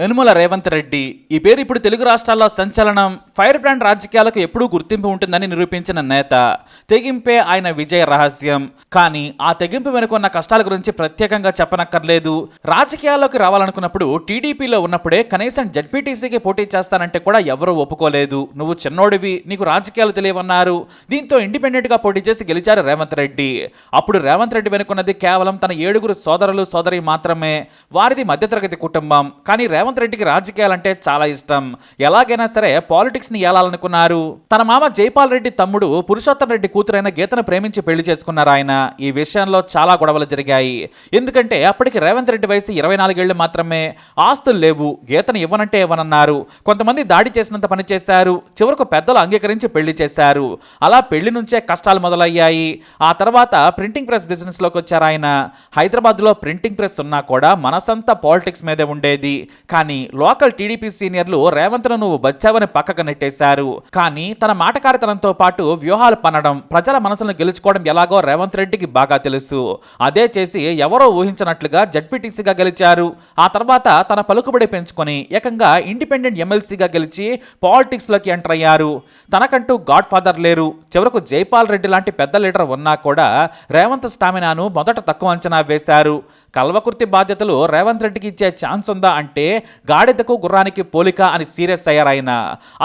యనుమల రేవంత్ రెడ్డి. ఈ పేరు ఇప్పుడు తెలుగు రాష్ట్రాల్లో సంచలనం. ఫైర్ బ్రాండ్ రాజకీయాలకు ఎప్పుడూ గుర్తింపు ఉంటుందని నిరూపించిన నేత. తెగింపే ఆయన విజయ రహస్యం. కానీ ఆ తెగింపు వెనుకున్న కష్టాల గురించి ప్రత్యేకంగా చెప్పనక్కర్లేదు. రాజకీయాల్లోకి రావాలనుకున్నప్పుడు టీడీపీలో ఉన్నప్పుడే కనీసం జడ్పీటీసీకి పోటీ చేస్తానంటే కూడా ఎవరూ ఒప్పుకోలేదు. నువ్వు చిన్నోడివి నీకు రాజకీయాలు తెలియవన్నారు. దీంతో ఇండిపెండెంట్గా పోటీ చేసి గెలిచారు రేవంత్ రెడ్డి. అప్పుడు రేవంత్ రెడ్డి వెనుకున్నది కేవలం తన ఏడుగురు సోదరులు సోదరి మాత్రమే. వారిది మధ్యతరగతి కుటుంబం. కానీ రేవంత్ రెడ్డికి రాజకీయాలంటే చాలా ఇష్టం. ఎలాగైనా సరే పాలిటిక్స్ని ఏలాలనుకున్నారు. తన మామ జైపాల్ రెడ్డి తమ్ముడు పురుషోత్తం రెడ్డి కూతురైన గీతను ప్రేమించి పెళ్ళి చేసుకున్నారు ఆయన. ఈ విషయంలో చాలా గొడవలు జరిగాయి. ఎందుకంటే అప్పటికి రేవంత్ రెడ్డి వయసు ఇరవై నాలుగేళ్ళు మాత్రమే. ఆస్తులు లేవు. గీతను ఇవ్వనంటే ఇవ్వనన్నారు. కొంతమంది దాడి చేసినంత పని చేశారు. చివరకు పెద్దలు అంగీకరించి పెళ్ళి చేశారు. అలా పెళ్ళి నుంచే కష్టాలు మొదలయ్యాయి. ఆ తర్వాత ప్రింటింగ్ ప్రెస్ బిజినెస్లోకి వచ్చారు ఆయన. హైదరాబాద్లో ప్రింటింగ్ ప్రెస్ ఉన్నా కూడా మనసంతా పాలిటిక్స్ మీదే ఉండేది. కానీ లోకల్ టీడీపీ సీనియర్లు రేవంత్ను నువ్వు బచ్చావని పక్కకు నెట్టేశారు. కానీ తన మాటకారితనంతో పాటు వ్యూహాలు పనడం ప్రజల మనసులను గెలుచుకోవడం ఎలాగో రేవంత్ రెడ్డికి బాగా తెలుసు. అదే చేసి ఎవరో ఊహించినట్లుగా జడ్పీటీసీగా గెలిచారు. ఆ తర్వాత తన పలుకుబడి పెంచుకొని ఏకంగా ఇండిపెండెంట్ ఎమ్మెల్సీగా గెలిచి పాలిటిక్స్లోకి ఎంటర్ అయ్యారు. తనకంటూ గాడ్ ఫాదర్ లేరు. చివరకు జైపాల్ రెడ్డి లాంటి పెద్ద లీడర్ ఉన్నా కూడా రేవంత్ స్టామినాను మొదట తక్కువ అంచనా వేశారు. కల్వకుర్తి బాధ్యతలు రేవంత్ రెడ్డికి ఇచ్చే ఛాన్స్ ఉందా అంటే గాడిదకు గుర్రానికి పోలిక అని సీరియస్ అయ్యారాయన.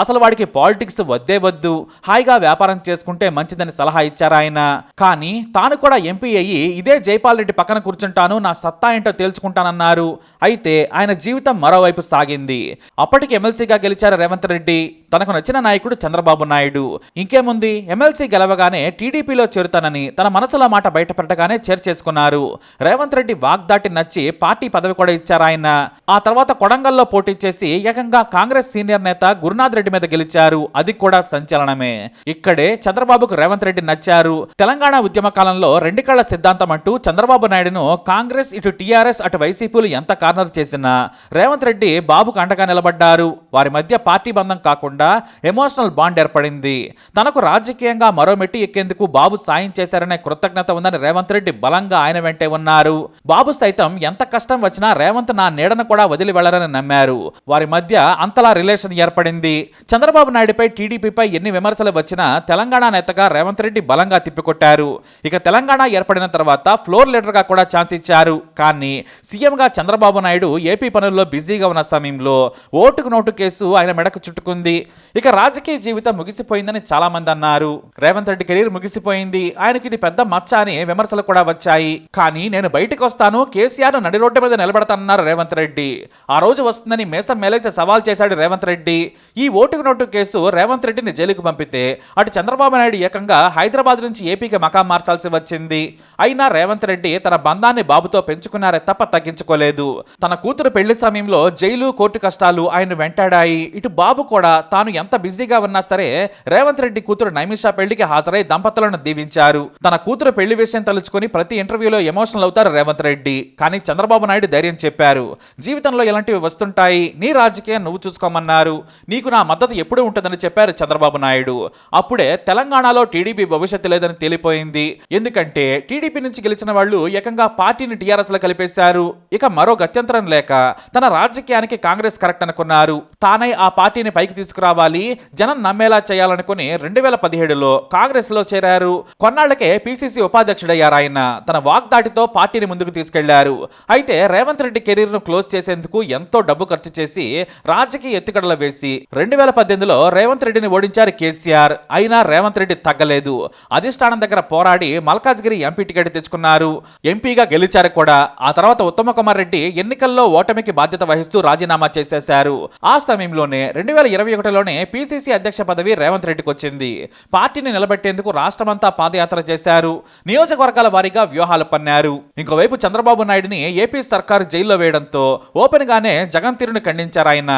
అసలు వాడికి పాలిటిక్స్ వద్దే వద్దు హాయిగా వ్యాపారం చేసుకుంటే మంచిదని సలహా ఇచ్చారాయన. కానీ తాను కూడా ఎంపీ అయ్యి ఇదే జైపాల్ రెడ్డి పక్కన కూర్చుంటాను నా సత్తా ఏంటో తేల్చుకుంటానన్నారు. అయితే ఆయన జీవితం మరోవైపు సాగింది. అప్పటికి ఎమ్మెల్సీగా గెలిచారు రేవంత్ రెడ్డి. తనకు నచ్చిన నాయకుడు చంద్రబాబు నాయుడు. ఇంకేముంది? ఎమ్మెల్సీ గెలవగానే టీడీపీలో చేరుతానని తన మనసులో మాట బయటపెట్టగానే చేర్చేసుకున్నారు. రేవంత్ రెడ్డి వాగ్దాటి నచ్చి పార్టీ పదవి కూడా ఇచ్చారాయన. ఆ తర్వాత కొడంగల్లో పోటీ చేసి ఏకంగా కాంగ్రెస్ సీనియర్ నేత గురునాథ్ రెడ్డి మీద గెలిచారు. అది కూడా సంచలనమే. ఇక్కడే చంద్రబాబుకు రేవంత్ రెడ్డి నచ్చారు. తెలంగాణ ఉద్యమ కాలంలో రెండు కళ్ళ సిద్ధాంతం అంటూ చంద్రబాబు నాయుడును కాంగ్రెస్ ఇటు టీఆర్ఎస్ అటు వైసీపీలు ఎంత కార్నర్ చేసినా రేవంత్ రెడ్డి బాబుకు అండగా నిలబడ్డారు. వారి మధ్య పార్టీ బంధం కాకుండా ఎమోషనల్ బాండ్ ఏర్పడింది. తనకు రాజకీయంగా మరో మెట్టి ఎక్కేందుకు బాబు సాయం చేశారనే కృతజ్ఞత ఉందని రేవంత్ రెడ్డి బలంగా ఆయన వెంటే ఉన్నారు. బాబు సైతం ఎంత కష్టం వచ్చినా రేవంత్ నా నీడను కూడా వదిలి వెళ్ళరని నమ్మారు. వారి మధ్య అంతలా రిలేషన్ ఏర్పడింది. చంద్రబాబు నాయుడుపై టీడీపీపై ఎన్ని విమర్శలు వచ్చినా తెలంగాణ నేతగా రేవంత్ రెడ్డి బలంగా తిప్పికొట్టారు. ఇక తెలంగాణ ఏర్పడిన తర్వాత ఫ్లోర్ లీడర్గా కూడా ఛాన్స్ ఇచ్చారు. కానీ సీఎంగా చంద్రబాబు నాయుడు ఏపీ పనుల్లో బిజీగా ఉన్న సమయంలో ఓటుకు నోటు కేసు ఆయన మెడకు చుట్టుకుంది. ఇక రాజకీయ జీవితం ముగిసిపోయిందని చాలా మంది అన్నారు. రేవంత్ రెడ్డి కెరీర్ ముగిసిపోయింది. ఆయనకి ఇది పెద్ద మచ్చ అని విమర్శలు కూడా వచ్చాయి. కానీ నేను బయటకు వస్తాను కేసీఆర్ నడి రోడ్డు మీద నిలబడతానన్నారు రేవంత్ రెడ్డి. ఆ రోజు వస్తుందని మేసం మేలేసి సవాల్ చేశాడు రేవంత్ రెడ్డి. ఈ ఓటుకు నోటు కేసు రేవంత్ రెడ్డిని జైలుకు పంపితే అటు చంద్రబాబు నాయుడు ఏకంగా హైదరాబాద్ నుంచి ఏపీకి మకాం మార్చాల్సి వచ్చింది. అయినా రేవంత్ రెడ్డి తన బంధాన్ని బాబుతో పెంచుకున్నారే తప్ప తగ్గించుకోలేదు. తన కూతురు పెళ్ళి సమయంలో జైలు కోర్టు కష్టాలు ఆయన వెంటాడాయి. ఇటు బాబు కూడా తాను ఎంత బిజీగా ఉన్నా సరే రేవంత్ రెడ్డి కూతురు నైమిషా పెళ్ళికి హాజరై దంపతులను దీవించారు. తన కూతురు పెళ్ళి విషయం తలుచుకుని ప్రతి ఇంటర్వ్యూలో ఎమోషనల్ అవుతారు రేవంత్ రెడ్డి. కానీ చంద్రబాబు నాయుడు ధైర్యం చెప్పారు. జీవితంలో ఇలాంటివి వస్తుంటాయి. నీ రాజకీయం నువ్వు చూసుకోమన్నారు. నీకు నా మద్దతు ఎప్పుడు ఉంటుందని చెప్పారు చంద్రబాబు నాయుడు. అప్పుడే తెలంగాణలో టీడీపీ భవిష్యత్తు లేదని తేలిపోయింది. ఎందుకంటే టీడీపీ నుంచి గెలిచిన వాళ్ళు ఏకంగా పార్టీని టీఆర్ఎస్లో కలిపేశారు. ఇక మరో గత్యంతరం లేక తన రాజకీయానికి కాంగ్రెస్ కరెక్ట్ అనుకున్నారు. తానై ఆ పార్టీని పైకి తీసుకురావాలి. జనం నమ్మేలా చేయాలనుకుని రెండు వేల పదిహేడులో కాంగ్రెస్లో చేరారు. కొన్నాళ్ళకే పిసిసి ఉపాధ్యక్షుడయ్యారు ఆయన. తన వాగ్దాటితో పార్టీని ముందుకు తీసుకెళ్ళారు. అయితే రేవంత్ రెడ్డి కెరీర్ను క్లోజ్ చేసేందుకు ఎంతో డబ్బు ఖర్చు చేసి రాజకీయ ఎత్తుగడలు వేసి రెండు వేల పద్దెనిమిదిలో రేవంత్ రెడ్డిని ఓడించారు కేసీఆర్. అయినా రేవంత్ రెడ్డి తగ్గలేదు. అధిష్టానం దగ్గర పోరాడి మల్కాజ్గిరి ఎంపీ టికెట్ తెచ్చుకున్నారు. ఎంపీగా గెలిచారు కూడా. ఆ తర్వాత ఉత్తమ కుమార్ రెడ్డి ఎన్నికల్లో ఓటమికి బాధ్యత వహిస్తూ రాజీనామా చేసేశారు. ఆ సమయంలోనే రెండు వేల ఇరవై ఒకటిలోనే పీసీసీ అధ్యక్ష పదవి రేవంత్ రెడ్డికి వచ్చింది. పార్టీని నిలబెట్టేందుకు రాష్ట్రమంతా పాదయాత్ర చేశారు. నియోజకవర్గాల వారీగా వ్యూహాలు పన్నారు. ఇంకోవైపు చంద్రబాబు నాయుడిని ఏపీ సర్కారు జైల్లో వేయడంతో ఓపెన్ గానే జగన్ తీరును ఖండించారు ఆయన.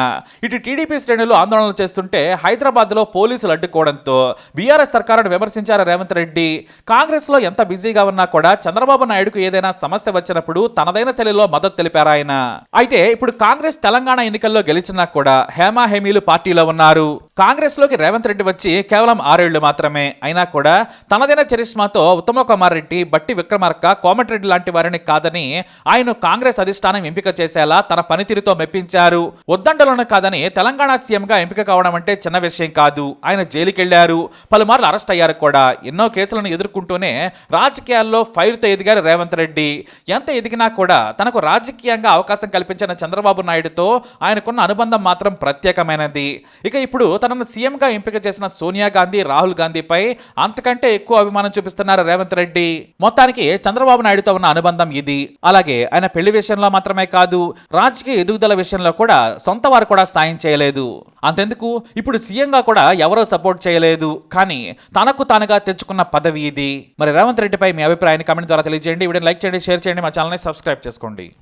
ఇటు టీడీపీ శ్రేణులు ఆందోళనలు చేస్తుంటే హైదరాబాద్లో పోలీసులు అడ్డుకోవడంతో బీఆర్ఎస్ సర్కారును విమర్శించారు రేవంత్ రెడ్డి. కాంగ్రెస్లో ఎంత బిజీగా ఉన్నా కూడా చంద్రబాబు నాయుడుకు ఏదైనా సమస్య వచ్చినప్పుడు తనదైన శైలిలో మద్దతు తెలిపారు ఆయన. అయితే ఇప్పుడు కాంగ్రెస్ తెలంగాణ ఎన్నికల్లో గెలిచినా కూడా హేమా హేమీలు పార్టీలో ఉన్నారు. కాంగ్రెస్లోకి రేవంత్ రెడ్డి వచ్చి కేవలం ఆరేళ్ళు మాత్రమే. అయినా కూడా తనదైన చరిష్మాతో ఉత్తమ కుమార్ రెడ్డి బట్టి విక్రమార్క కోమటిరెడ్డి లాంటి వారిని కాదని ఆయన కాంగ్రెస్ అధిష్టానం ఎంపిక చేసేలా తన పనితీరుతో మెప్పించారు. ఉద్దండలను కాదని తెలంగాణ సీఎంగా ఎంపిక కావడం అంటే చిన్న విషయం కాదు. ఆయన జైలుకెళ్ళారు. పలుమార్లు అరెస్ట్ అయ్యారు కూడా. ఎన్నో కేసులను ఎదుర్కొంటూనే రాజకీయాల్లో ఫైర్తో ఎదిగారు రేవంత్ రెడ్డి. ఎంత ఎదిగినా కూడా తనకు రాజకీయంగా అవకాశం కల్పించిన చంద్రబాబు నాయుడుతో ఆయనకున్న అనుబంధం మాత్రం ప్రత్యేకమైనది. ఇక ఇప్పుడు తనను సీఎంగా ఎంపిక చేసిన సోనియా గాంధీ రాహుల్ గాంధీపై అంతకంటే ఎక్కువ అభిమానం చూపిస్తున్నారు రేవంత్ రెడ్డి. మొత్తానికి చంద్రబాబు నాయుడుతో ఉన్న అనుబంధం ఇది. అలాగే ఆయన పెళ్ళి విషయంలో మాత్రమే కాదు రాజకీయ ఎదుగుదల విషయంలో కూడా సొంత వారు కూడా సాయం చేయలేదు. అంతెందుకు? ఇప్పుడు సీఎంగా కూడా ఎవరో సపోర్ట్ చేయలేదు. కానీ తనకు తానుగా తెచ్చుకున్న పదవి ఇది. మరి రేవంత్ రెడ్డిపై మీ అభిప్రాయాన్ని కమెంట్ ద్వారా తెలియజేయండి. వీడియో లైక్ చేయండి షేర్ చేయండి మా ఛానల్ని సబ్స్క్రైబ్ చేసుకోండి.